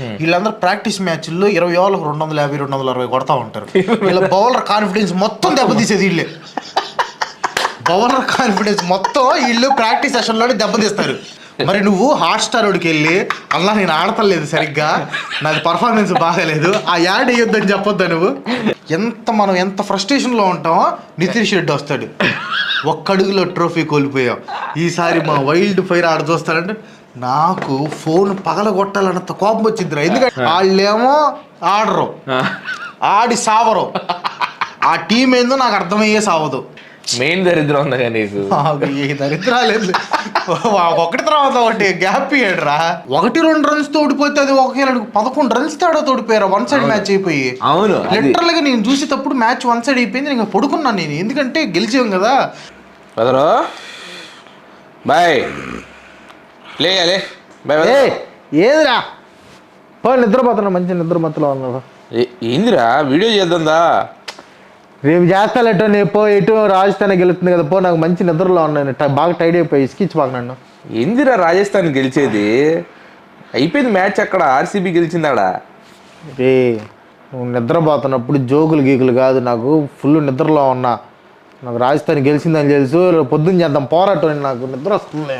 Hmm. వీళ్ళందరూ practice మ్యాచ్ల్లో ఇరవై ఓవర్లకు రెండు వందల యాభై రెండు వందల అరవై కొడతా ఉంటారు. వీళ్ళ బౌలర్ కాన్ఫిడెన్స్ మొత్తం దెబ్బతీసేది వీళ్ళే. బౌలర్ కాన్ఫిడెన్స్ మొత్తం వీళ్ళు ప్రాక్టీస్ సెషన్లోనే దెబ్బతీస్తారు. మరి నువ్వు హాట్ స్టార్ వాడికి వెళ్ళి అలా నేను ఆడతలేదు సరిగ్గా. నాది పర్ఫార్మెన్స్ బాగాలేదు. ఆ యాడ్ వేయొద్దని చెప్పొద్దా నువ్వు? ఎంత మనం ఎంత ఫ్రస్ట్రేషన్లో ఉంటామో నితీష్ రెడ్డి వస్తాడు. ఒక్కడుగులో ట్రోఫీ కోల్పోయాం. ఈసారి మా వైల్డ్ ఫైర్ ఆడ చూస్తారంటే నాకు ఫోన్ పగల కొట్టాలన్నంత కోపం వచ్చిందిరా. ఎందుకంటే వాళ్ళేమో ఆడరు. ఆడి సావరు. ఆ టీం ఏందో నాకు అర్థమయ్యే సావదు. మెయిన్ దరిద్రం ఉందిగా నీకు. ఏ దరిద్రాలేదు ఒకటి తర్వాత ఒకటి గ్యాప్ ఇయ్యడురా. ఒకటి రెండు రన్స్ తోడిపోతే అది ఒక పదకొండు రన్స్ తేడా తోడిపోయారు? వన్ సైడ్ మ్యాచ్ అయిపోయి. అవును లిటరల్గా నేను చూసేటప్పుడు మ్యాచ్ వన్ సైడ్ అయిపోయింది. నేను పడుకున్నాను నేను. ఎందుకంటే గెలిచాం కదా. బాయ్ ఏదిరా? పో నిద్రపోతున్నా మంచి నిద్రమత్తులో ఉన్నావు. ఏందిరా? వీడియో చేద్దాందా? రేపు చేస్తాలెటో నేను పో ఎటు రాజస్థాన్ గెలుస్తుంది కదా పో నాకు మంచి నిద్రలో ఉన్నాను బాగా టైడ్ అయిపోయి ఇసుకిచ్చి బాగా నన్ను. ఏందిరా రాజస్థాన్ గెలిచేది? అయిపోయింది మ్యాచ్ అక్కడ ఆర్సీబీ గెలిచిందాడా రే నువ్వు నిద్రపోతున్నప్పుడు జోకులు గీకులు కాదు నాకు ఫుల్ నిద్రలో ఉన్నా. నాకు రాజస్థాన్ గెలిచిందని తెలుసు పొద్దున్న చేద్దాం పోరాటం నాకు నిద్ర వస్తుంది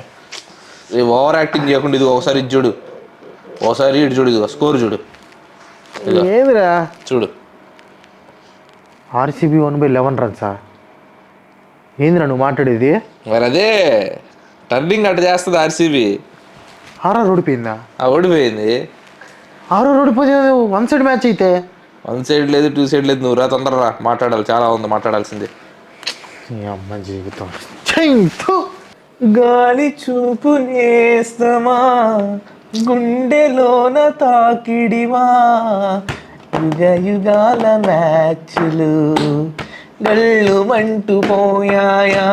ఓవర్ యాక్టింగ్ చేయకుండా ఇది ఒకసారి ఇది చూడు. ఒకసారి ఇటు చూడు ఇది స్కోర్ చూడు. ఇదిగో. ఏదిరా చూడు. ఆర్సీబీ వన్ బై లెవెన్ రన్సా ఏందిరా నువ్వు మాట్లాడేది? మరి అదే టర్నింగ్ అట్ట చేస్తుంది ఆర్సీబీ ఆర్ఆర్ ఓడిపోయిందా ఆ ఓడిపోయింది ఆర్ఆర్ ఓడిపోతే వన్ సైడ్ మ్యాచ్ అయితే. వన్ సైడ్ లేదు టూ సైడ్ లేదు. నువ్వు రా తొందర రా. మాట్లాడాలి చాలా ఉంది మాట్లాడాల్సింది. ఈ అమ్మ జీవితం. ఛీ, థు. గాలి చూపు నేస్తమా గుండెలోన తాకిడివా? యుగ యుగాల మ్యాచ్లు గళ్ళు మంటూ పోయాయా?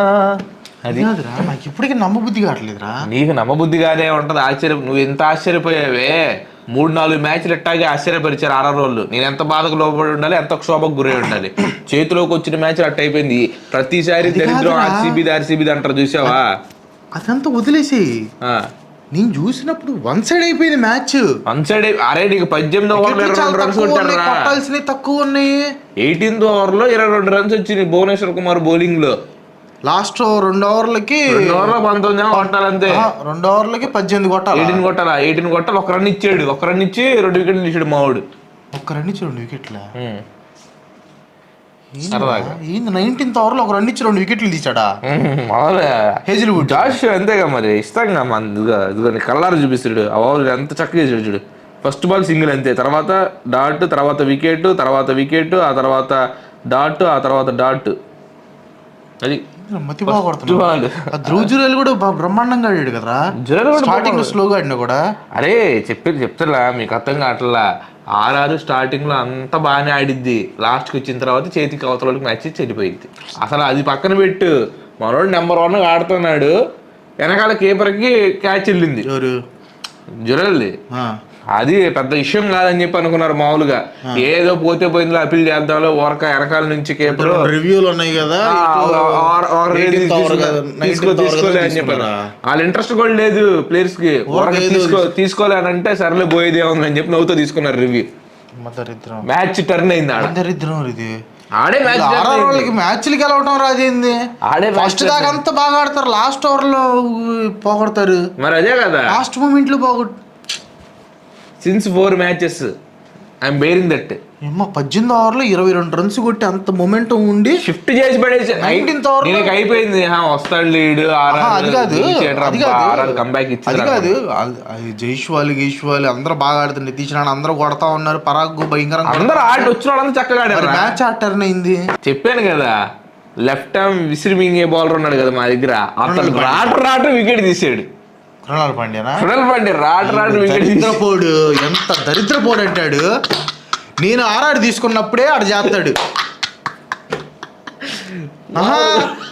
అది కాదురా నాకు ఇప్పటికీ నమ్మబుద్ధి కావట్లేదురా. నీకు నమ్మబుద్ధిగానే ఉంటది ఆశ్చర్యం. నువ్వు ఎంత ఆశ్చర్యపోయావే? మూడు నాలుగు మ్యాచ్లు ఎట్టాగే ఆశ్చర్యపరిచారు ఆర్ఆర్ వాళ్ళు. నేను ఎంత బాధకు లోపడి ఉండాలి ఎంత క్షోభకు గురై ఉండాలి? చేతిలోకి వచ్చిన మ్యాచ్ అట్ట అయిపోయింది ప్రతిసారి దరిద్రం. ఆర్సీబీ ఆర్సీబీ అంటారు చూసావా? అదంతా వదిలేసి. నేను చూసినప్పుడు వన్ సైడ్ అయిపోయింది మ్యాచ్ వన్ సైడ్ అరే నీకు పద్దెనిమిది ఓవర్లో రెండు రన్స్ కొట్టాల్సినవి తక్కువ ఉన్నాయి. ఎయిటీన్త్ ఓవర్లో ఇరవై రెండు రన్స్ వచ్చినాయి భువనేశ్వర్ కుమార్ బౌలింగ్లో. లాస్ట్ రెండు ఓవర్లకి రెండు ఓవర్లో పంతొమ్మిది కొట్టాలంతే. రెండు ఓవర్లకి పద్దెనిమిది కొట్టాలి? ఎయిటీన్ కొట్టాలా? ఎయిటీన్ కొట్టాలి. ఒక రన్ ఇచ్చాడు. ఒక రన్ ఇచ్చి రెండు వికెట్లు తీసాడు మావాడు. ఒక్క రన్ ఇచ్చి రెండు వికెట్ల. సరదాగా. ఏంది నైన్టీన్త్ ఓవర్లో ఒక రన్ ఇచ్చి రెండు వికెట్లు తీసాడా హేజిల్వుడ్. జాష్ అంతేగా మరి ఇస్తాంగా మన కళ్ళారు చూపిస్తాడు ఆ ఓవర్ ఎంత చక్కగా చేసాడు చూడు. ఫస్ట్ బాల్ సింగిల్ అంతే. తర్వాత డాట్ తర్వాత వికెట్ తర్వాత వికెట్ ఆ తర్వాత డాట్ ఆ తర్వాత డాట్ అది మతి బాగా కొడుతున్నాడు బాల్ ఆ ధ్రువ్ జురేల్ కూడా బ్రహ్మాండంగా ఆడాడు కూడా స్టార్టింగ్ స్లోగా ఆడినా కూడా? అరే చెప్పేది చెప్తారా మీకు అర్థం కావట్లా. ఆర్ఆర్ స్టార్టింగ్లో అంత బాగానే ఆడిద్ది. లాస్ట్కి వచ్చిన తర్వాత చేతికి అవతల వాళ్ళకి మ్యాచ్ చెడిపోయింది అసలు అది పక్కన పెట్టు. మనోడు నెంబర్ వన్ ఆడుతున్నాడు. వెనకాల కీపర్కి క్యాచ్ వెళ్ళింది. జురల్ది. అది పెద్ద విషయం కాదని చెప్పి అనుకున్నారు మామూలుగా. ఏదో పోతే పోయిందో అప్పీల్ చేద్దాంలో ఓరక వెనకాల నుంచి కేపర్ రివ్యూలు ఉన్నాయి కదా ఇటు 18th over కదా, 19th over కదా తీసుకోలే అని చెప్పారు? వాళ్ళ ఇంట్రెస్ట్ కూడా లేదు ప్లేయర్స్కి తీసుకో తీసుకోలే అని అంటే సర్లే పోయేదే ఉందని చెప్పి నవ్వుతో తీసుకున్నారు రివ్యూ మ్యాచ్ టర్న్ అయింది ఆడ. దరిద్రం ఇది. ఆడే మ్యాచ్ వాళ్ళకి మ్యాచ్లు గెలవటం రాదేంది ఆడే ఫస్ట్ దాకా అంతా బాగా ఆడతారు లాస్ట్ ఓవర్లో పోగొడతారు. మరి అదే కదా. లాస్ట్ మూమెంట్లో పోగొట్ since four matches I'm bearing that ఏమో పద్దెనిమిది ఓవర్లో ఇరవై రెండు రన్స్ కొట్టి అంత మొమెంటం ఉండి షిఫ్ట్ చేసి పడేసి 19th over లో- నేను అయిపోయింది. వస్తాడు లీడ్ అది కాదు అది కాదు కంబ్యాక్ అది కాదు జైష్వాలి గీష్వాలి అందరూ బాగా ఆడుతుండే తీసిన అందరూ కొడతా ఉన్నారు. పరాగ్ భయంకరంగా అందరూ ఆడి వచ్చిన వాళ్ళంతా చక్కగా ఆడారు మ్యాచ్ ఆ టర్న్ అయింది చెప్పాను కదా లెఫ్ట్ ఆర్మ్ విసిరి మింగే బౌలర్ ఉన్నాడు కదా మా దగ్గర. అతను రాటు రాటు వికెట్ తీసాడు. పాండ్యానా? రాటు రాటు వికెట్ తీసాడు దరిద్రపోడు ఎంత దరిద్రపోడు అంటాడు? నేను ఆరాడు తీసుకున్నప్పుడే ఆడు చేస్తాడు.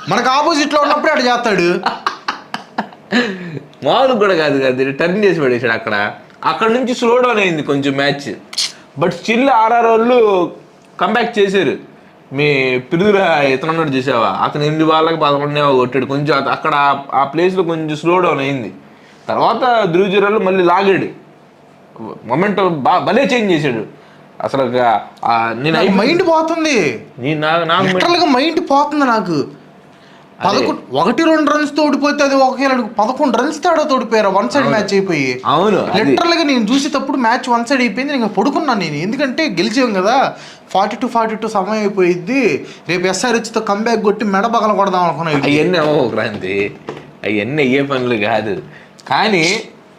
మనకు ఆపోజిట్లో ఉన్నప్పుడే ఆడు చేస్తాడు. మామూలు కూడా కాదు కదా టర్న్ చేసి పడేసాడు అక్కడ. అక్కడ నుంచి స్లో డౌన్ అయింది కొంచెం మ్యాచ్ బట్ స్టిల్ ఆర్ఆర్ వాళ్ళు కంబ్యాక్ చేశారు. మీ పిరుదుల ఇతను చూసావా? అతను ఎనిమిది వాళ్ళకి పదకొండేవో కొట్టాడు. కొంచెం అక్కడ ఆ- ఆ ప్లేస్లో కొంచెం స్లో డౌన్ అయింది. తర్వాత ధ్రువజీరాలు మళ్ళీ లాగాడు. మొమెంట్ బా భలే చేంజ్ చేశాడు. అసలు నేను మైండ్ పోతుంది. నాకు మైండ్ పోతుంది నాకు. పదకొండు ఒకటి రెండు రన్స్తో ఓడిపోతే అది ఒకే పదకొండు రన్స్ తేడా తోడిపోయారు వన్ సైడ్ మ్యాచ్ అయిపోయి. అవును లిటరల్గా నేను చూసేటప్పుడు మ్యాచ్ వన్ సైడ్ అయిపోయింది నేను పడుకున్నాను నేను. ఎందుకంటే గెలిచాం కదా. ఫార్టీ టు ఫార్టీ టూ సమయం అయిపోయింది రేపు ఎస్ఆర్హెచ్తో కంబ్యాక్ కొట్టి మెడ పగల కొడదాం అనుకున్నాను అవన్నీ అవన్నీ అయ్యే పనులు కాదు. కానీ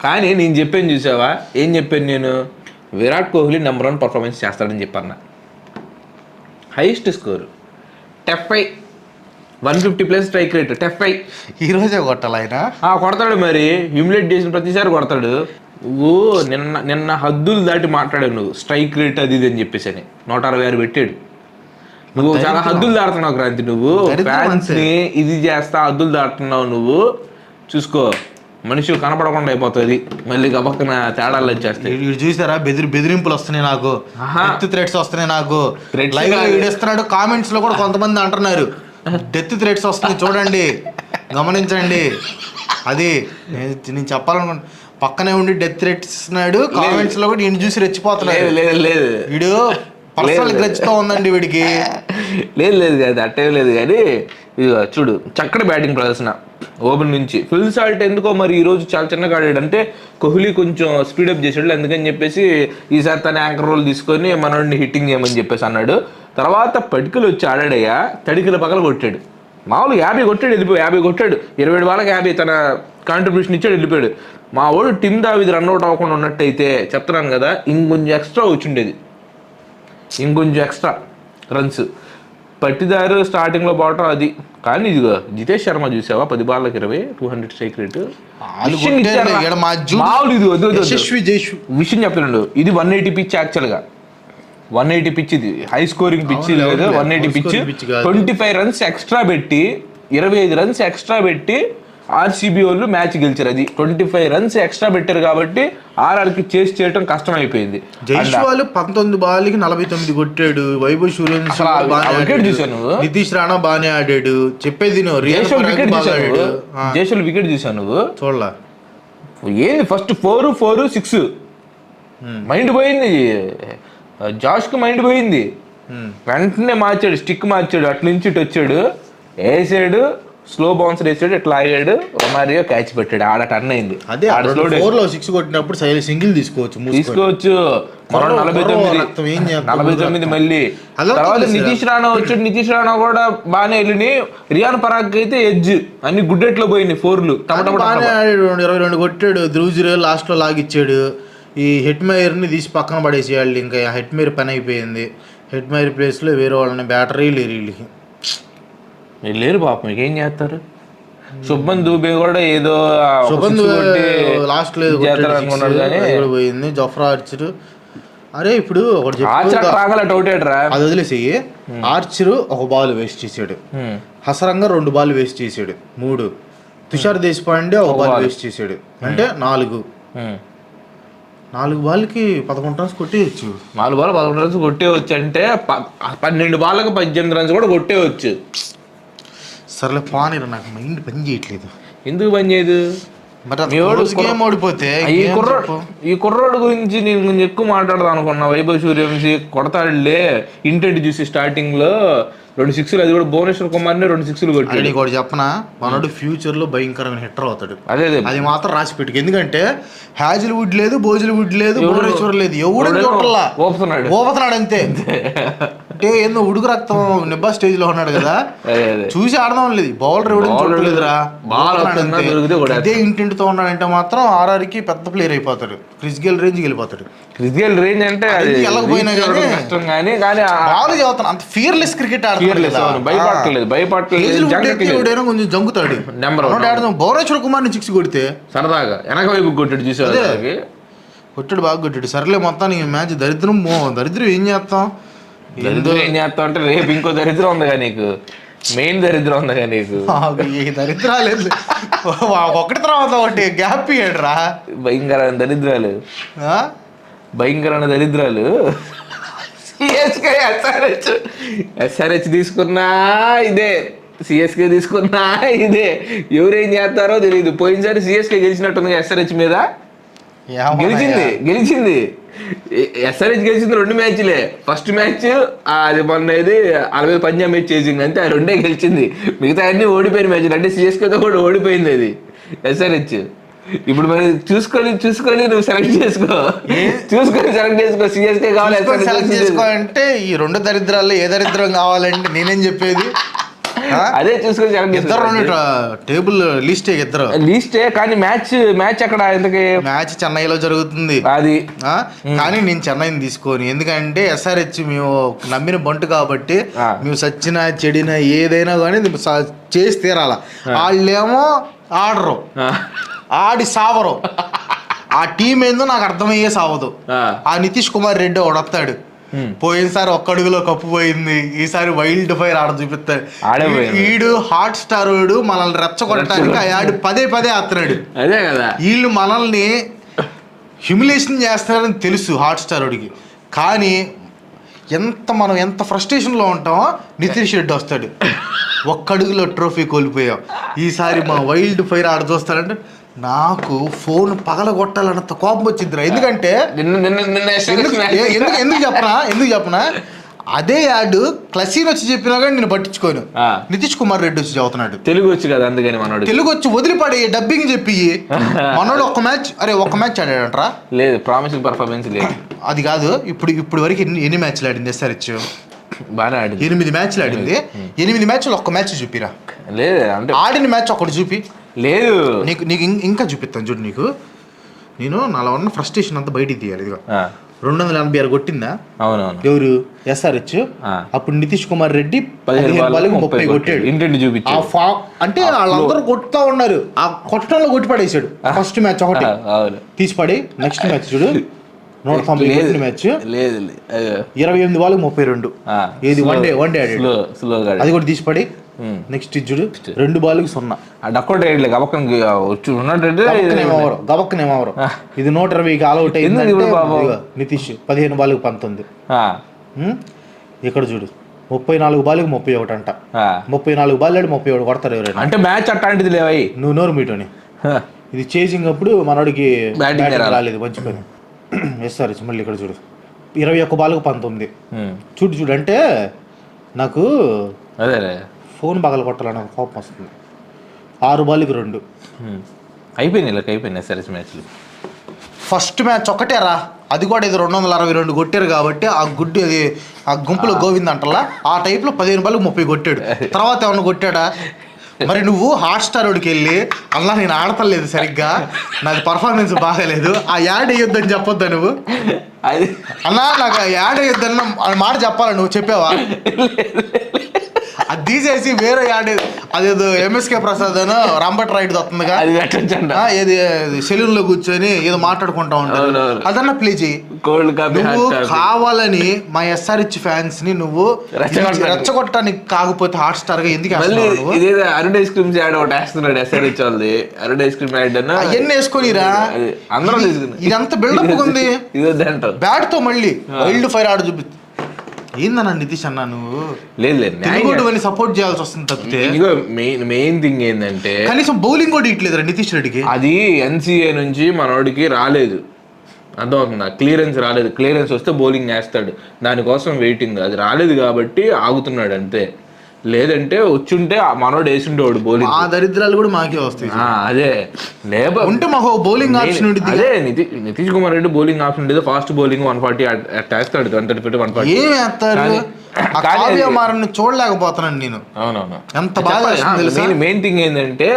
కానీ నేను చెప్పాను చూసావా? ఏం చెప్పాను నేను? Virat Kohli number one performance చేస్తాడని చెప్పాను highest score టెఫ్ఐ one fifty plus strike rate టెఫ్ఐ ఈ రోజే కొట్టాలి ఆయన? ఆ కొడతాడు మరి. హ్యూమిలేట్ చేసిన ప్రతిసారి కొడతాడు. నువ్వు నిన్న నిన్న హద్దులు దాటి మాట్లాడావు నువ్వు. స్ట్రైక్ రేట్ అది ఇది అని చెప్పేసి అని. నూట అరవై ఆరు పెట్టాడు. నువ్వు చాలా హద్దులు దాడుతున్నావు క్రాంతి నువ్వు. ని ఇది చేస్తా హద్దులు దాటుతున్నావు నువ్వు. చూసుకో. మనిషి కనపడకుండా అయిపోతుంది. మళ్ళీ గబక్కన తేడాలు వచ్చేస్తాయి. వీడు చూసారా? బెదిరి బెదిరింపులు వస్తున్నాయి నాకు. డెత్ థ్రెట్స్ వస్తున్నాయి నాకు. లైవ్. వీడిస్తున్నాడు కామెంట్స్లో కూడా కొంతమంది అంటున్నారు. డెత్ థ్రెట్స్ వస్తున్నాయి చూడండి. గమనించండి. అది నేను నేను చెప్పాలనుకున్నా పక్కనే ఉండి డెత్ థ్రెట్స్ ఇస్తున్నాడు. కామెంట్స్లో కూడా ఈయన చూసి రెచ్చిపోతున్నాడు లేదు లేదు. వీడు పర్సనల్ లేదు. గ్రజ్తో ఉందండి వీడికి. లేదు లేదు కాదు అట్టే లేదు కానీ చూడు చక్కటి బ్యాటింగ్ ప్రదర్శన. ఓపెన్ నుంచి. ఫుల్ సాల్ట్ ఎందుకో మరి ఈ రోజు చాలా చిన్నగా ఆడాడు అంటే కోహ్లీ కొంచెం స్పీడప్ చేసాడు అందుకని చెప్పేసి ఈసారి తన యాంకర్ రోల్ తీసుకొని మనోడిని హిట్టింగ్ చేయమని చెప్పేసి అన్నాడు. తర్వాత పటికలు వచ్చి ఆడాడయ్యా తడికల పగల కొట్టాడు. మామూలు యాభై కొట్టాడు వెళ్ళిపోయి యాభై కొట్టాడు. ఇరవై ఏడు వాళ్ళకి యాభై తన కాంట్రిబ్యూషన్ ఇచ్చాడు వెళ్ళిపోయాడు. మా వాడు టిమ్ దావిది రన్అట్ అవ్వకుండా ఉన్నట్టయితే చెప్తున్నాను కదా ఇంకొంచెం ఎక్స్ట్రా వచ్చిండేది ఇంకొంచెం ఎక్స్ట్రా రన్స్ పట్టిదారు స్టార్టింగ్లో బాటం అది. కానీ ఇదిగో జితేష్ శర్మ చూసావా? పది బాళ్ళకి ఇరవై టూ హండ్రెడ్ స్ట్రైక్ రేట్ విషయం చెప్తున్నాడు. ఇది వన్ ఎయిటీ పిచ్ యాక్చువల్గా. వన్ ఎయిటీ పిచ్ ఇది. హై స్కోరింగ్ పిచ్ లేదు. One eighty pitch. Twenty five runs extra పెట్టి ఇరవై ఐదు రన్స్ ఎక్స్ట్రా పెట్టి ఆర్సీబీ వాళ్ళు మ్యాచ్ గెలిచారు. అది ట్వంటీ ఫైవ్ రన్స్ ఎక్స్ట్రా పెట్టారు కాబట్టి ఆర్ఆర్కి చేసి చేయడం కష్టం అయిపోయింది జైష్ వాళ్ళు పంతొమ్మిది బాల్కి నలభై తొమ్మిది కొట్టాడు. వైభవ్ నువ్వు? నితీష్ రాణా బాగానే ఆడాడు. చెప్పేది వికెట్ ఆ, జేషల్ వికెట్ చూసావు నువ్వు? చూడలా. ఏంది first four four six mind పోయింది. జాష్కి మైండ్ పోయింది. వెంటనే మార్చాడు స్టిక్ మార్చాడు అటు నుంచి ఇటు వచ్చాడు. వేసాడు. స్లో బౌన్సర్ వేసాడు ఇట్లా ఆగాడు? రొమారియో క్యాచ్ పెట్టాడు. ఆడ టర్న్ అయింది. అదే. ఫోర్లో సిక్స్ కొట్టినప్పుడు సింగిల్ తీసుకోవచ్చు. తీసుకోవచ్చు. మరో నలభై తొమ్మిది? నలభై మళ్ళీ. తర్వాత. నితీష్ రాణా వచ్చాడు. నితీష్ రాణా కూడా బాగానే వెళ్ళి రియాన్ పరాగ్ అయితే ఎడ్జ్ అన్ని గుడ్డెట్లో పోయినాయి ఫోర్లు బాగానే ఆడాడు. ఇరవై రెండు కొట్టాడు. ధ్రువజురు లాస్ట్లో లాగిచ్చాడు. ఈ హెట్ మైర్ని తీసి పక్కన పడేసేయాళ్ళు ఇంకా హెట్ మైర్ పని అయిపోయింది. హెట్ మైర్ ప్లేస్లో వేరే వాళ్ళని బ్యాటరీ లేరు వీళ్ళకి మీరు లేరు పాపం మీకు ఏం చేస్తారు? శుభ్మన్ దూబే కూడా ఏదో కొట్టి లాస్ట్లో ఏదో చేస్తారు కొట్టాడు అనుకున్నాడు. కానీ పోయింది జఫ్రా ఆర్చర్ అరే ఇప్పుడు ఒకటి అది వదిలేసి ఆర్చర్ ఒక బాల్ వేస్ట్ చేసాడు. హసరంగా రెండు బాల్ వేస్ట్ చేసాడు. మూడు. తుషార్ దేశపాండే ఒక బాల్ వేస్ట్ చేసాడు. అంటే నాలుగు. నాలుగు బాల్కి పదకొండు రన్స్ కొట్టేయచ్చు. నాలుగు బాల్ పదకొండు రన్స్ కొట్టేవచ్చు అంటే పన్నెండు బాళ్ళకి పద్దెనిమిది రన్స్ కూడా కొట్టేవచ్చు సర్లే పానీరా నాకు మైండ్ పని చేయట్లేదు. ఎందుకు పని చేయదు? గేమ్ ఓడిపోతే? ఈ కుర్రోడు? ఈ కుర్రోడు గురించి నేను కొంచెం ఎక్కువ మాట్లాడదాం అనుకున్నా. వైభవ్ సూర్యవంశీ కొడతాడులే. ఇంటెంట్ చూసి స్టార్టింగ్లో రెండు సిక్స్లు అది కూడా భువనేశ్వర్ కుమార్ని రెండు సిక్స్లు కొట్టాడు. నీకు ఒకటి చెప్పనా? మనోడు ఫ్యూచర్లో భయంకరమైన హిట్టర్ అవుతాడు. అదే అదే. మాత్రం రాసి పెట్టుకు. ఎందుకంటే హ్యాజిల్ వుడ్ లేదు బోజిల్ వుడ్ లేదు. భువనేశ్వర్ లేదు ఎవడు ఊపుతున్నాడు. ఊపుతున్నాడు అంతే. అంటే ఏందో ఉడుకు రక్తం నిబ్బా స్టేజ్లో ఉన్నాడు కదా. అదే అదే. చూసి ఆడదాం లేదు. బౌలర్ చూడలేదురా బాల్ వస్తుందా దొరికితే కొడేస్తాడు. ఇదే ఇంటింట్తో ఉన్నాడంటే మాత్రం ఆర్ఆర్కి పెద్ద ప్లేయర్ అయిపోతాడు. క్రిస్ గేల్ రేంజ్ వెళ్ళిపోతాడు. క్రిజికల్ రేంజ్ అంటే అది అది వెళ్ళకపోయినా reach అవ్వడం కానీ- కష్టం కానీ కానీ బాల్ చదువుతాను అంత ఫియర్లెస్ క్రికెట్ జంకట్లేదు. ఎవడైనా కొంచెం one. మనోడు ఆడదాం. భువనేశ్వర్ కుమార్ని సిక్స్ కొడితే. సరదాగా. వెనక వైపు కొట్టాడు చూసావు అదే. అసలుకి? కొట్టాడు బాగా కొట్టాడు. సర్లే మొత్తానికి మ్యాచ్ దరిద్రం మో దరిద్రం ఏం చేస్తాం? దరిద్రం అంటే రేపు ఇంకో దరిద్రం ఉందిగా నీకు. మెయిన్ దరిద్రం ఉందిగా నీకు. ఈ దరిద్రాలేదు ఒకటి తర్వాత ఒకటి గ్యాప్ ఇయ్యాడు రా. భయంకరమైన దరిద్రాలు. భయంకరమైన దరిద్రాలు. సిఎస్కే ఎస్ఆర్హెచ్ ఎస్ఆర్హెచ్ తీసుకున్నా ఇదే. సిఎస్కే తీసుకున్నా ఇదే. ఎవరేం చేస్తారో తెలియదు పోయినసారి సిఎస్కే గెలిచినట్టుంది ఎస్ఆర్హెచ్ మీద. గెలిచింది గెలిచింది. ఎస్ఆర్హెచ్ గెలిచింది రెండు మ్యాచ్లే. ఫస్ట్ మ్యాచ్ అది మొన్న ఇది అరవై పంజాబ్ మ్యాచ్ చేసింది. అంతే ఆ రెండే గెలిచింది. మిగతా అన్ని ఓడిపోయిన మ్యాచ్లు. అంటే సిఎస్కేతో కూడా ఓడిపోయింది అది. ఎస్ఆర్హెచ్ ఇప్పుడు మరి చూసుకొని చూసుకొని నువ్వు సెలెక్ట్ చేసుకో. చూసుకొని సెలెక్ట్ చేసుకో. సిఎస్కే కావాలి సెలెక్ట్ SRH చేసుకోవాలంటే ఈ రెండు దరిద్రాల్లో ఏ దరిద్రం కావాలంటే నేనేం చెప్పేది? అదే చూసుకొని సెలెక్ట్ ఇద్దరు టేబుల్ లిస్ట్ ఇద్దరు? లీస్టే కానీ మ్యాచ్ మ్యాచ్ అక్కడ ఇంతకి మ్యాచ్ చెన్నైలో జరుగుతుంది. అది? కానీ నేను చెన్నైని తీసుకొని ఎందుకంటే ఎస్ఆర్హెచ్ మేము నమ్మిన బంటు కాబట్టి. మేము సచ్చినా చెడినా ఏదైనా కానీ చేసి తీరాల. వాళ్ళేమో ఆడరు. ఆడి సావరు. ఆ టీం ఏందో నాకు అర్థమయ్యే సావదు. ఆ, నితీష్ కుమార్ రెడ్డి హ్మ్. పోయినసారి ఒక్క అడుగులో కప్పు పోయింది. ఈసారి వైల్డ్ ఫైర్ ఆడ చూపిస్తాడు. ఈడు హాట్ స్టార్ వాడు మనల్ని రెచ్చగొట్టడానికి ఆడు పదే పదే ఆడుతున్నాడు. అదే కదా. వీళ్ళు మనల్ని హ్యూమిలేషన్ చేస్తున్నారని తెలుసు హాట్ స్టార్ వాడికి. కానీ ఎంత మనం ఎంత ఫ్రస్ట్రేషన్లో ఉంటామో నితీష్ రెడ్డి వస్తాడు. ఒక్క అడుగులో ట్రోఫీ కోల్పోయాం. ఈసారి మా వైల్డ్ ఫైర్ ఆడ చూస్తాడంటే నాకు ఫోన్ పగల కొట్టాలన్నంత కోపం వచ్చిందిరా ఎందుకంటే నిన్న నిన్న నిన్న SRH ఎందుకు ఎందుకు చెప్పనా? ఎందుకు చెప్పనా? అదే యాడ్ క్లసీన్ వచ్చి చెప్పినా కానీ నేను పట్టించుకోను. నితీష్ కుమార్ రెడ్డి వచ్చి చదువుతున్నాడు. తెలుగు వచ్చు కదా అందుకని మనోడు. తెలుగు వచ్చి వదిలిపడే డబ్బింగ్ చెప్పి. మనోడు ఒక్క మ్యాచ్ అరే ఒక్క మ్యాచ్ ఆడాడంట్రా? లేదు ప్రామిసింగ్ పర్ఫార్మెన్స్ లేదు. అది కాదు ఇప్పుడు ఇప్పుడు వరకు ఎన్ని ఎన్ని మ్యాచ్లు ఆడింది ఎస్ఆర్హెచ్ బాగానే ఆడింది. ఎనిమిది మ్యాచ్లు ఆడింది. ఎనిమిది. మ్యాచ్లు ఒక్క మ్యాచ్ చూపిరా. లేదు అంటే ఆడిన మ్యాచ్ ఒకటి చూపి. లేదు. నీకు నీకు ఇంకా చూపిస్తాను చూడు నీకు. నేను నాలో ఉన్న ఫ్రస్ట్రేషన్ అంతా బయటికి తీయాలి ఇదిగో. రెండు వందల ఎనభై ఆరు కొట్టిందా? అవునవును. ఎవరు? ఎస్ఆర్హెచ్. అప్పుడు నితీష్ కుమార్ రెడ్డి పదిహేను ముప్పై కొట్టాడు. ఇంటింటి ఆ ఫా అంటే వాళ్ళందరూ కొట్టుతా ఉన్నారు. ఆ కొట్టడంలో కొట్టి పడేసాడు ఫస్ట్ మ్యాచ్ ఒకటి. తీసి పడి నెక్స్ట్ మ్యాచ్ చూడు. నూట తొంభై లేదు. మ్యాచ్ లేదు. ఇరవై ఎనిమిది బాల్కి ముప్పై రెండు. ఏది? వన్ డే వన్ డే అది కూడా తీసి పడి. నెక్స్ట్ ఇది చూడు రెండు బాల్కి సున్నా. ఆ డక్కోట్ వేయట్లేదు గబక్కన ఉన్నట్టు గబక్కనేమవరు గబక్కనేమవరు ఇది నూట ఇరవైకి ఎందుకు అయింది? నితీష్ పదిహేను బాల్కి పంతొమ్మిది? ఇక్కడ చూడు ముప్పై నాలుగు బాల్కి ముప్పై ఒకటి అంట. ముప్పై నాలుగు బాల్ ముప్పై ఒకటి కొడతారు ఎవరైనా. అంటే మ్యాచ్ అట్లాంటిది లేవై నువ్వు నోరు మీటోని. ఇది చేసింగ్ అప్పుడు మనోడికి రాలేదు. రాలేదు మంచి పని ఎస్ఆర్ మళ్ళీ ఇక్కడ చూడు. ఇరవై ఒక్క బాల్కి పంతొమ్మిది. చూడు చూడు అంటే నాకు అదే ఫోన్ పగల కొట్టాలని ఒక కోపం వస్తుంది. ఆరు బాల్కి రెండు. అయిపోయింది ఇలా అయిపోయింది ఎస్ఆర్ఎస్ మ్యాచ్లు. ఫస్ట్ మ్యాచ్ ఒకటే రా అది కూడా ఇది రెండు వందల అరవై రెండు కొట్టారు కాబట్టి ఆ గుడ్డు అది ఆ గుంపులో గోవింద్ అంటలా ఆ టైప్లో పదిహేను బాల్కి ముప్పై కొట్టాడు. తర్వాత ఏమన్నా కొట్టాడా? మరి నువ్వు హాట్ స్టార్ వాడికి వెళ్ళి అలా నేను ఆడతలేదు సరిగ్గా. నాది పర్ఫార్మెన్స్ బాగాలేదు. ఆ యాడ్ వేయొద్దని చెప్పొద్దా నువ్వు? అది అన్నా నాకు ఆ యాడ్ వేయొద్దన్న ఆ మాట చెప్పాలా నువ్వు? చెప్పావా? తీసేసి వేరే యాడ్ అదేదో ఎంఎస్కే ప్రసాద్ అని రంబట్ రైడ్ వస్తుందిగా. అది ఏది సెలూన్లో కూర్చొని ఏదో మాట్లాడుకుంటా ఉంటారు. అదన్నా ప్లే చేయి కోల్డ్ కాపీ నువ్వు కావాలని మా ఎస్ఆర్హెచ్ ఫ్యాన్స్ని నువ్వు రెచ్చగొట్టడానికి. కాకపోతే హాట్ స్టార్గా ఎందుకు? ఇదేదో అరుణ్ ఐస్ క్రీమ్స్ యాడ్ ఒకటి వేస్తున్నాడు ఎస్ఆర్హెచ్ వాళ్ళది. అరుణ్ ఐస్ క్రీమ్ యాడ్ అన్న. అవన్నీ వేసుకొనిరా. అది అందరం. ఇదంతా బిల్డప్ ఉంది. ఇది బ్యాట్తో మళ్ళీ వైల్డ్ ఫైర్ ఆడ చూపి ఏందన్నా నితీష్ అన్నా నువ్వు? లేదు లేదు సపోర్ట్ చేయాల్సి వస్తుంది తప్పితే? మెయిన్ మెయిన్ థింగ్ ఏంటంటే కనీసం బౌలింగ్ కూడా ఇట్లేదురా నితీష్ రెడ్డికి. అది ఎన్సీఏ నుంచి మనోడికి రాలేదు. అర్థమవుతుందా? క్లియరెన్స్ రాలేదు. క్లియరెన్స్ వస్తే బౌలింగ్ వేస్తాడు. దానికోసం వెయిటింగ్ అది రాలేదు కాబట్టి ఆగుతున్నాడు అంతే. లేదంటే వచ్చుంటే మనోడు వేసిండేవాడు బౌలింగ్ ఆ దరిద్రాలు కూడా మాకే వస్తాయి అదే. లేబర్ ఉంటే మాకు బౌలింగ్ ఆప్షన్ ఉంటుంది అదే నితీ- నితీష్ కుమార్ రెడ్డి బౌలింగ్ ఆప్షన్ ఉండేది. ఫాస్ట్ బౌలింగ్ వన్ ఫార్టీ వేస్తాడు వన్ థర్టీ పెట్టి వన్ ఫార్టీ ఏం వేస్తారు చూడలేకపోతున్నాను నేను. అవునవును. ఎంత బాగా మెయిన్ థింగ్ ఏంటంటే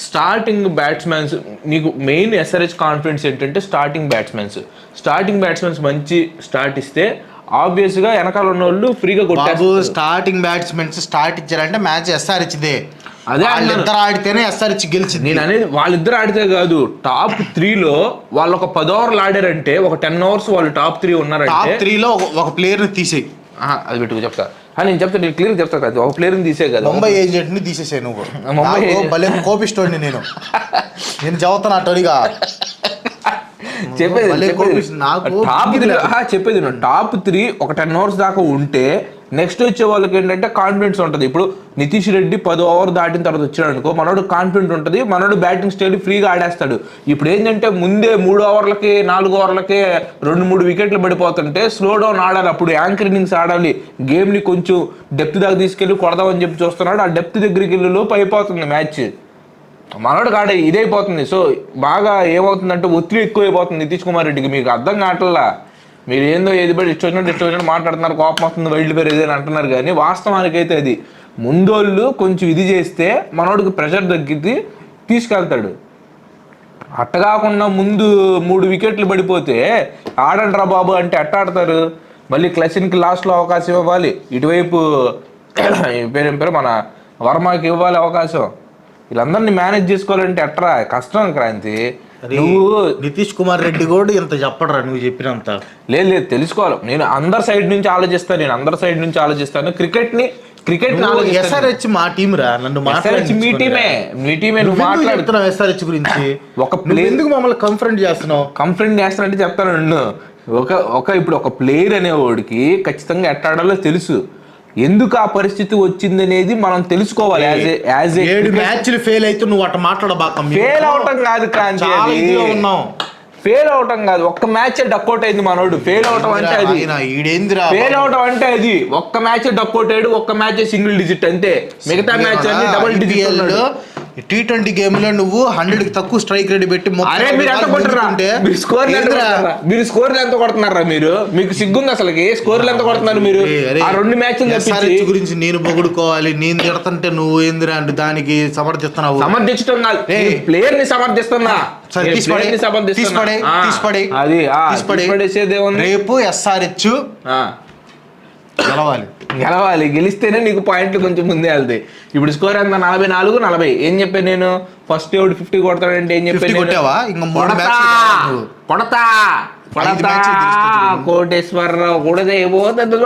స్టార్టింగ్ బ్యాట్స్మెన్స్ నీకు మెయిన్ ఎస్ఆర్హెచ్ కాన్ఫిడెన్స్ ఏంటంటే స్టార్టింగ్ బ్యాట్స్మెన్స్ స్టార్టింగ్ బ్యాట్స్మెన్స్ మంచి స్టార్ట్ ఇస్తే ఆబ్వియస్గా వెనకాల ఉన్న వాళ్ళు ఫ్రీగా బాబు కొట్టేస్తారు. స్టార్టింగ్ బ్యాట్స్మెన్స్ స్టార్ట్ ఇచ్చారంటే మ్యాచ్ ఎస్ఆర్ ఇచ్చిదే అదే. వాళ్ళిద్దరు ఆడితేనే ఎస్ఆర్ ఇచ్చి గెలిచింది. నేను అనేది వాళ్ళిద్దరు ఆడితే కాదు టాప్ త్రీలో వాళ్ళు ఒక పది ఓవర్లు ఆడారంటే ఒక టెన్ అవర్స్ వాళ్ళు టాప్ త్రీ టాప్ ఉన్నారంటే త్రీలో ఒక ప్లేయర్ని తీసేయి. అది పెట్టుకు చెప్తా. నేను చెప్తా నేను క్లియర్ చెప్తా కదా ఒక ప్లేయర్ని తీసే కదా. ముంబై ఏజెంట్ని తీసేసాయి నువ్వు. ముంబై. భలే నేను. నేను చదువుతాను అటోడిగా చెప్పేది చెప్పేది. నాకు. టాప్ త్రీ ఒక టెన్ అవర్స్ దాకా ఉంటే నెక్స్ట్ వచ్చే వాళ్ళకి ఏంటంటే కాన్ఫిడెన్స్ ఉంటుంది. ఇప్పుడు నితీష్ రెడ్డి పది ఓవర్ దాటిన తర్వాత వచ్చాడు అనుకో మనోడు కాన్ఫిడెంట్ ఉంటుంది మనోడు బ్యాటింగ్ స్టైల్ ఫ్రీగా ఆడేస్తాడు. ఇప్పుడు ఏంటంటే ముందే మూడు ఓవర్లకి నాలుగు ఓవర్లకి రెండు మూడు వికెట్లు పడిపోతుంటే స్లో డౌన్ ఆడాలి. అప్పుడు యాంకర్ ఇన్నింగ్స్ ఆడాలి. గేమ్ని కొంచెం డెప్త్ దాకా తీసుకెళ్ళి కొడదామని చెప్పి చూస్తున్నాడు. ఆ డెప్త్ దగ్గరికి వెళ్ళి లోపు అయిపోతుంది మ్యాచ్. మనోడు కాడ ఇదైపోతుంది. సో బాగా ఏమవుతుందంటే ఒత్తిడి ఎక్కువైపోతుంది నితీష్ కుమార్ రెడ్డికి. మీకు అర్థం కావట్లా? మీరు ఏందో ఏది పడి ఇష్టం వచ్చినట్టు ఇష్టం వచ్చినట్టు మాట్లాడుతున్నారు కోపం వస్తుంది వైల్డ్ పేరు ఏదైనా అంటున్నారు కానీ వాస్తవానికి అయితే అది ముందోళ్ళు కొంచెం ఇది చేస్తే మనోడికి ప్రెషర్ తగ్గిద్ది తీసుకెళ్తాడు. అట్ట కాకుండా ముందు మూడు వికెట్లు పడిపోతే ఆడండిరా బాబు అంటే అట్ట ఆడతారు? మళ్ళీ క్లసిన్కి లాస్ట్లో అవకాశం ఇవ్వాలి. ఇటువైపు ఈ పేరు పేరు? మన వర్మకి ఇవ్వాలి అవకాశం. వీళ్ళందరినీ మేనేజ్ చేసుకోవాలంటే ఎట్రా? కష్టం క్రాంతి నువ్వు నితీష్ కుమార్ రెడ్డి కూడా ఇంత చెప్పడరా నువ్వు చెప్పినంత? లేదు లేదు తెలుసుకోవాలి. నేను అందరి సైడ్ నుంచి ఆలోచిస్తాను నేను అందరి సైడ్ నుంచి ఆలోచిస్తాను. క్రికెట్ని క్రికెట్ ఎస్ఆర్హెచ్ మా టీం రా. నన్ను SRH మీ టీమే మీ టీమే నువ్వు మాట్లాడు. మాట్లాడుతున్నావు ఎస్ఆర్హెచ్ గురించి? ఒక ఎందుకు మమ్మల్ని కంఫరెంట్ చేస్తున్నావు? కంప్లైంట్ చేస్తానంటే చెప్తాను నిన్ను. ఒక ఒక ఇప్పుడు ఒక ప్లేయర్ అనేవాడికి ఖచ్చితంగా ఎట్టాడాలో తెలుసు. ఎందుకు ఆ పరిస్థితి వచ్చింది అనేది మనం తెలుసుకోవాలి యాజ్ యాజ్ ఏడు మ్యాచ్లు ఫెయిల్ అయితే నువ్వు అట్ట మాట్లాడబాక ఫెయిల్ అవటం కాదు ఇదిగా ఉన్నావు. ఫెయిల్ అవటం కాదు. ఒక్క మ్యాచ్ డక్అవుట్ అయింది మనోడు. ఫెయిల్ అవటం అంటే అది. ఫెయిల్ అవటం అంటే అది. ఒక్క మ్యాచ్ డక్అవుట్ అయ్యాడు ఒక్క మ్యాచ్ సింగిల్ డిజిట్ అంతే. మిగతా మ్యాచ్ అన్ని డబుల్ డిజిట్ టీ ట్వంటీ గేమ్లో నువ్వు హండ్రెడ్కి తక్కువ స్ట్రైక్ రేట్ పెట్టి అరే మీరు ఎంత మీరు స్కోర్ ఎంత ఏందిరా? కొడుతున్నారా? మీరు స్కోర్ ఎంత కొడుతున్నారా మీరు? మీకు సిగ్గుంది అసలుకి? స్కోర్లు ఎంత కొడుతున్నారు మీరు? ఆ రెండు మ్యాచ్లు గురించి నేను పొగుడుకోవాలి నేను తిడతంటే నువ్వు ఏందిరా అంటే దానికి సమర్థిస్తున్నావు? సమర్థించడం ఏయ్. ప్లేయర్ని సమర్థిస్తున్నా. సమర్థిస్తున్నా. రేపు ఎస్ఆర్హెచ్ గెలవాలి. గెలవాలి. గెలిస్తేనే నీకు పాయింట్లు కొంచెం ముందే వెళ్తాయి. ఇప్పుడు స్కోర్ ఎంత? నలభై నాలుగు నలభై. ఏం చెప్పాను నేను? ఫస్ట్ ఎవడు ఫిఫ్టీ కొడతాడంటే ఏం 50 చెప్పాను నేను? కొట్టావా? ఇంక మూడు కొడతా. కొడతా! కోటేశ్వరరావు కూడా చేయబోతుందో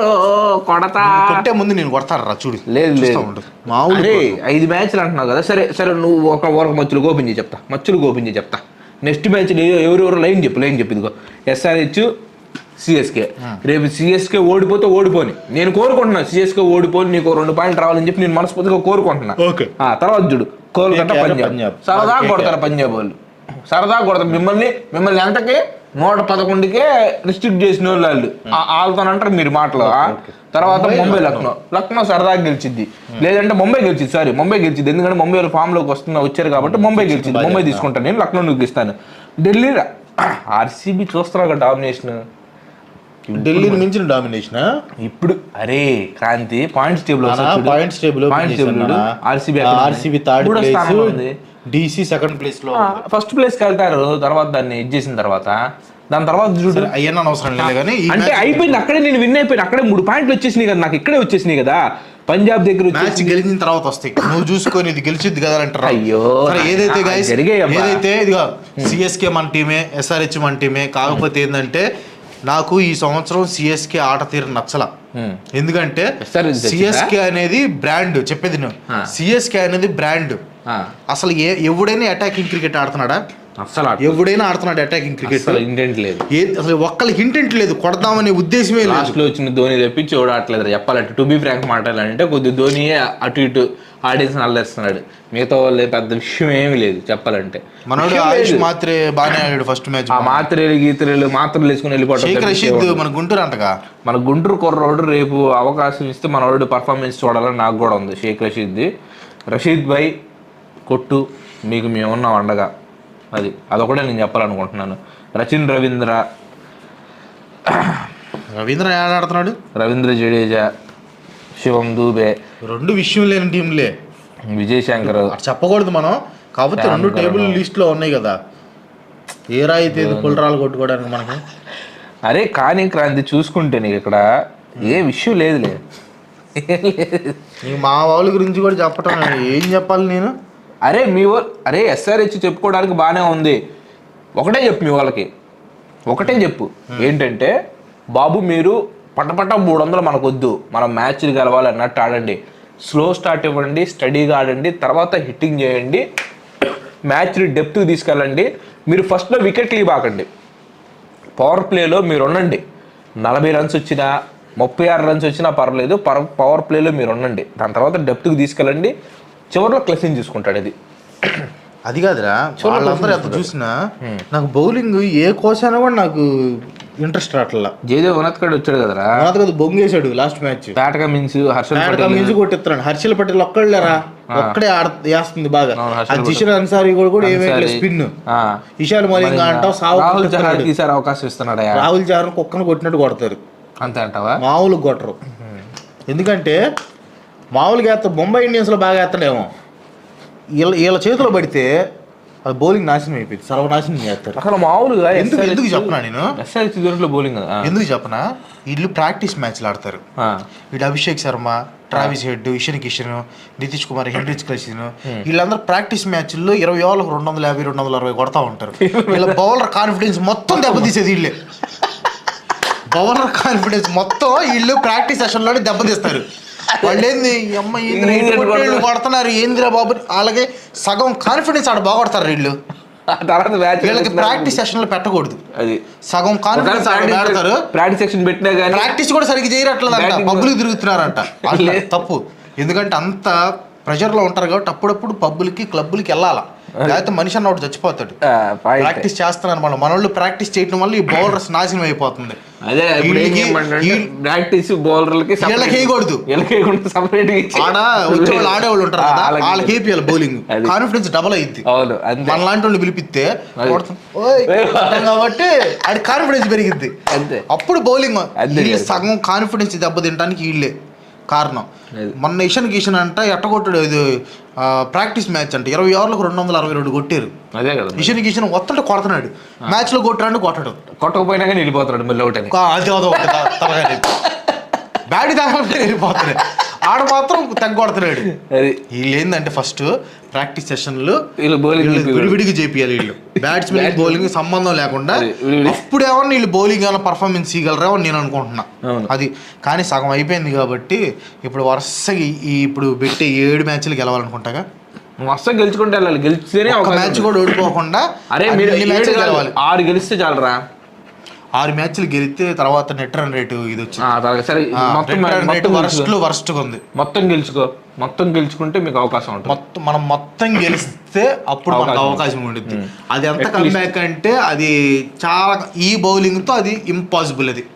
కొడతా! కొట్టే ముందు నేను కొడతాను రా చూడు. లేదు లేదు. మామూలు ఐదు మ్యాచ్లు అంటున్నావు కదా? సరే సరే నువ్వు ఒక ఒక మచ్చులు గోపించి చెప్తా. మచ్చులు గోపించి చెప్తా. నెక్స్ట్ మ్యాచ్ ఎవరెవరు లైన్ చెప్పు లైన్ చెప్పు ఇదిగో. ఎస్ఆర్హెచ్ సిఎస్కే రేపు సిఎస్కే ఓడిపోతే ఓడిపోని. నేను కోరుకుంటున్నా సిఎస్కే ఓడిపోని నీకు రెండు పాయింట్లు రావాలని చెప్పి నేను మనస్ఫూర్తిగా కోరుకుంటున్నా. ఆ తర్వాత చూడు. కోల్కతా పంజాబ్. సరదా. కొడతారు పంజాబ్ వాళ్ళు. సరదా కొడతారు. మిమ్మల్ని మిమ్మల్ని ఎంతకి? నూట పదకొండుకే రిస్ట్రిక్ట్ చేసిన వాళ్ళు వాళ్ళు. ఆగుతానంటారు మీరు మాటలు? తర్వాత ముంబై, లక్నో. లక్నో సరదాగా గెలిచింది లేదంటే ముంబై గెలిచింది సారీ ముంబై గెలిచింది ఎందుకంటే ముంబై వాళ్ళు ఫామ్లోకి వస్తున్నా వచ్చారు కాబట్టి ముంబై గెలిచింది ముంబై తీసుకుంటాను. నేను లక్నో నువ్వు ఇస్తాను ఢిల్లీ ఆర్సీబీ చూస్తున్నావు కదా డామినేషన్ ఢిల్లీని మించిన డామినేషన్ ఇప్పుడు అరే Kranti points table points table points table RCB RCB third place DC second ప్లేస్లో ఫస్ట్ ప్లేస్కి వెళ్తారు తర్వాత దాన్ని ఇది చేసిన తర్వాత. దాని తర్వాత చూడు. అయ్యన్న అవసరం లేదు కానీ అంటే అయిపోయింది అక్కడే నేను విన్ అయిపోయిన. అక్కడే మూడు పాయింట్లు వచ్చేసినాయి కదా నాకు ఇక్కడే వచ్చేసినాయి కదా. పంజాబ్ దగ్గర మ్యాచ్ గెలిచిన తర్వాత వస్తాయి. నువ్వు చూసుకొని ఇది గెలిచిద్ది కదా అంటారు. అయ్యో, ఏదైతే. ఏదైతే ఇదిగో సిఎస్కే మన టీమే ఎస్ఆర్హెచ్ మన టీమే కాకపోతే ఏంటంటే నాకు ఈ సంవత్సరం సిఎస్కే ఆట తీరు నచ్చల. ఎందుకంటే? సిఎస్కే అనేది బ్రాండ్ చెప్పేది. సిఎస్కే అనేది బ్రాండ్ అసలు ఏ ఎవడైనా అటాకింగ్ క్రికెట్ ఆడుతున్నాడా అస్సలు ఆట- ఎవడైనా ఆడుతున్నాడు అటాకింగ్ క్రికెట్ అస్సలు ఇంటెంట్ లేదు. అసలు ఒక్కరికి ఇంటెంట్ లేదు. కొడదామనే ఉద్దేశమే లాస్ట్లో వచ్చిన ధోని తెప్పించి ఓడాట్లేదు చెప్పాలంటే టు బి ఫ్రాంక్ మాట్లాడాలంటే కొద్ది ధోని అటు ఇటు ఆడియన్స్ అల్లరిస్తున్నాడు మిగతా వాళ్ళు పెద్ద విషయం ఏమీ లేదు చెప్పాలంటే. మనోడు ఆయుష్. మాత్రే బాగానే ఆడాడు ఫస్ట్ మ్యాచ్ ఆ మాత్రలు గీతలు మాత్రలు వేసుకుని వెళ్ళిపోవడం రషీద్ మన గుంటూరు అంటగా? మన గుంటూరు కుర్రోడు రేపు అవకాశం ఇస్తే మన వాడు పర్ఫార్మెన్స్ చూడాలని నాకు కూడా ఉంది. షేక్ రషీద్ది. రషీద్ భాయ్ కొట్టు మీకు మేము ఉన్నాం అండగా. అది. అదొకటే నేను చెప్పాలనుకుంటున్నాను. రచిన్ రవీంద్ర. రవీంద్ర ఆడుతున్నాడు? రవీంద్ర జడేజా శివం దూబే. రెండు విషయం లేని టీంలే. విజయ్ శంకర్ చెప్పకూడదు మనం. కాకపోతే రెండు టేబుల్ లిస్ట్లో ఉన్నాయి కదా. ఏ రాయి తేది పుల్రాలు కొట్టుకోవడానికి మనకి. అరే కానీ క్రాంతి చూసుకుంటే నీకు ఇక్కడ ఏ విషయం లేదులే. మా వాళ్ళ గురించి కూడా చెప్పటం ఏం చెప్పాలి నేను? అరే మీ వాళ్ళ అరే ఎస్ఆర్హెచ్ చెప్పుకోవడానికి బాగానే ఉంది. ఒకటే చెప్పు మీ వాళ్ళకి. ఒకటే చెప్పు. ఏంటంటే బాబు మీరు పటపట మూడు వందలు మనకు వద్దు మనం మ్యాచ్లు గెలవాలి అన్నట్టు ఆడండి. స్లో స్టార్ట్ ఇవ్వండి స్టడీగా ఆడండి తర్వాత హిట్టింగ్ చేయండి మ్యాచ్ని డెప్త్ తీసుకెళ్ళండి. మీరు ఫస్ట్లో వికెట్లు ఇవ్వకండి పవర్ ప్లేలో మీరు ఉండండి నలభై రన్స్ వచ్చినా ముప్పై ఆరు రన్స్ వచ్చినా పర్లేదు పవర్ పవర్ ప్లేలో మీరు ఉండండి దాని తర్వాత డెప్త్కి తీసుకెళ్ళండి. చివరిలో క్లసింగ్ చూసుకుంటాడు ఇది అది కాదురా వాళ్ళందరూ ఎంత చూసినా నాకు బౌలింగ్ ఏ కోసానా కూడా నాకు ఇంట్రెస్ట్ రావట్లా. జయదేవ్ ఉన్నత్ వచ్చాడు కదరా? తర్వాత కదా బొంగేశాడు లాస్ట్ మ్యాచ్. పేటగా మించి హర్షల్ పటేల్. మించి కొట్టిస్తున్నాడు. హర్షల్ పటేల్ ఒక్కళ్ళేరా? ఒక్కడే ఆడ వేస్తుంది బాగా. జిషన్ అన్సారీ కూడా కూడా ఏమీ అన్సారీ. స్పిన్. ఇషాల్ మలింగ అంటావు సావు ఈసారి అవకాశం ఇస్తున్నాడయా రాహుల్ చారన్ కుక్కను కొట్టినట్టు కొడతారు. అంతే అంటావా? మామూలు కొట్టరు. ఎందుకంటే మామూలుగా వేస్తారు ముంబై ఇండియన్స్లో బాగా వేస్తాడేమో వీళ్ళ వీళ్ళ చేతిలో పడితే అది బౌలింగ్ నాశనం అయిపోయింది. సర్వనాశనం చేస్తారు. అసలు మామూలుగా ఎందుకు ఎందుకు చెప్పనా నేను? ఎస్ఆర్హెచ్ దూరంలో బౌలింగ్ ఎందుకు చెప్పనా? వీళ్ళు ప్రాక్టీస్ మ్యాచ్లు ఆడతారు. వీడు Abhishek Sharma Travis Head Ishan Kishan Nitish Kumar Heinrich Klaasen వీళ్ళందరూ ప్రాక్టీస్ మ్యాచ్ల్లో ఇరవై ఓవర్లకు రెండు వందల యాభై రెండు వందల అరవై కొడతా ఉంటారు. వీళ్ళ బౌలర్ కాన్ఫిడెన్స్ మొత్తం దెబ్బతీసేది వీళ్ళే. బౌలర్ కాన్ఫిడెన్స్ మొత్తం వీళ్ళు ప్రాక్టీస్ సెషన్లోనే దెబ్బతీస్తారు. వాళ్ళు ఏంది అమ్మ ఏందిరా ఇటు ఏందిరా కొట్టి వీళ్ళు కొడతారు? కొడుతున్నారు ఏందిరా బాబు అలాగే సగం కాన్ఫిడెన్స్ ఆడ బాగొడతారు వీళ్ళు. ఆ తర్వాత మ్యాచ్ వీళ్ళకి ప్రాక్టీస్ సెషన్లో పెట్టకూడదు. అది. సగం కాన్ఫిడెన్స్ ఆడ పెడతారు ప్రాక్టీస్ సెక్షన్ పెట్టినా కానీ ప్రాక్టీస్ కూడా సరిగ్గా చేయరట్లేదంట. పబ్బులు తిరుగుతున్నారంట. తప్పు. ఎందుకంటే అంత ప్రెషర్లో ఉంటారు కాబట్టి అప్పుడప్పుడు పబ్బులకి క్లబ్బులకి వెళ్ళాలా? లేకపోతే మనిషి అన్న ఒకటి చచ్చిపోతాడు. ప్రాక్టీస్ చేస్తున్నారు మనం మనోళ్ళు ప్రాక్టీస్ చేయడం వల్ల ఈ బౌలర్స్ నాశనం అయిపోతుంది. అదే ప్రాక్టీస్ బౌలర్లకి వీళ్ళకి వేయకూడదు. వీళ్ళకి సపరేట్ ఆడ వచ్చే వాళ్ళు ఆడేవాళ్ళు ఉంటారు కదా వాళ్ళకి- వేపియాలి బౌలింగ్. కాన్ఫిడెన్స్ డబల్ అయింది అవును మన లాంటి వాళ్ళు పిలిపిస్తే కాబట్టి ఆడి కాన్ఫిడెన్స్ పెరిగింది అంతే. అప్పుడు బౌలింగ్. సగం కాన్ఫిడెన్స్ దెబ్బతింటానికి వీళ్ళే. కారణం. మొన్న ఇషన్ కిషన్ అంట ఎట్టగొట్టాడు ఇది ప్రాక్టీస్ మ్యాచ్ అంట. ఇరవై ఓవర్లకు రెండు వందల అరవై రెండు కొట్టారు. అదే కదా ఇషన్ కిషన్ ఒత్తట కొడుతున్నాడు. మ్యాచ్లో కొట్టాడు కొట్టడు. కొట్టకపోయినా కానీ వెళ్ళిపోతున్నాడు మళ్ళీ ఒకటి ఒక అది అదో బ్యాడీ దాకా వెళ్ళిపోతున్నాడు ఆడ మాత్రం తగ్గొడుతున్నాడు వీళ్ళు ఏంటంటే ఫస్ట్ ప్రాక్టీస్ సెషన్లు వీళ్ళు బౌలింగ్ విడివిడిగా చేపియాలి వీళ్ళు. బ్యాట్స్మెన్ బౌలింగ్ సంబంధం లేకుండా. అప్పుడు ఏమన్నా వీళ్ళు బౌలింగ్ ఏమైనా పర్ఫార్మెన్స్ ఇవ్వగలరేమో అని నేను అనుకుంటున్నా. అది. కానీ సగం అయిపోయింది కాబట్టి ఇప్పుడు వరుసగా ఈ- ఇప్పుడు పెట్టే ఏడు మ్యాచ్లు గెలవాలనుకుంటాగా? మస్తు గెలుచుకుంటే వెళ్ళాలి. గెలిస్తేనే ఒక మ్యాచ్. కూడా ఓడిపోకుండా అరే మీరు గెలవాలి. ఆరు గెలిస్తే చాలరా? ఆరు మ్యాచ్లు గెలిస్తే తర్వాత నెట్ రన్ రేటు ఇది వచ్చింది. వరస్ట్. లో వరస్ట్ ఉంది. మొత్తం గెలుచుకో. మొత్తం గెలుచుకుంటే మీకు అవకాశం ఉంటుంది. మొత్తం మనం మొత్తం గెలిస్తే అప్పుడు మనకు అవకాశం ఉండుద్ది అది ఎంత. కమ్బ్యాక్ అంటే అది చాలా ఈ బౌలింగ్తో అది ఇంపాసిబుల్ అది.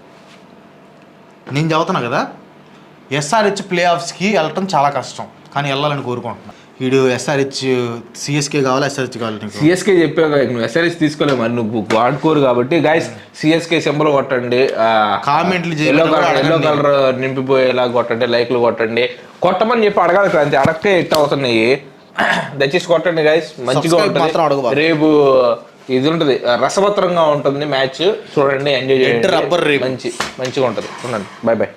నేను చదువుతున్నా కదా? ఎస్ఆర్హెచ్ ప్లే ఆఫ్స్కి వెళ్ళటం చాలా కష్టం. కానీ వెళ్ళాలని కోరుకుంటున్నా. వీడు ఎస్ఆర్హెచ్ సిఎస్కే కావాలి ఎస్ఆర్హెచ్ కావాలి సిఎస్కే చెప్పావు కదా, నువ్వు ఎస్ఆర్ఎస్ తీసుకోలేవు మరి నువ్వు వాడుకోరు కాబట్టి. గాయస్ సిఎస్కే సింబల్ కొట్టండి. కామెంట్లు ఎల్లో కలర్ ఎల్లో. కలర్ నింపిపోయేలా కొట్టండి లైక్లు కొట్టండి. కొట్టమని చెప్పి అడగాలి క్రాంతి అడగకే ఎట్ అవుతున్నాయి. దయచేసి కొట్టండి గాయస్ మంచిగా ఉంటుంది. రేపు ఇది ఉంటుంది రసవత్రంగా ఉంటుంది మ్యాచ్. చూడండి ఎంజాయ్ చేయండి. రేపు. మంచి మంచిగా ఉంటుంది. చూడండి బాయ్ బాయ్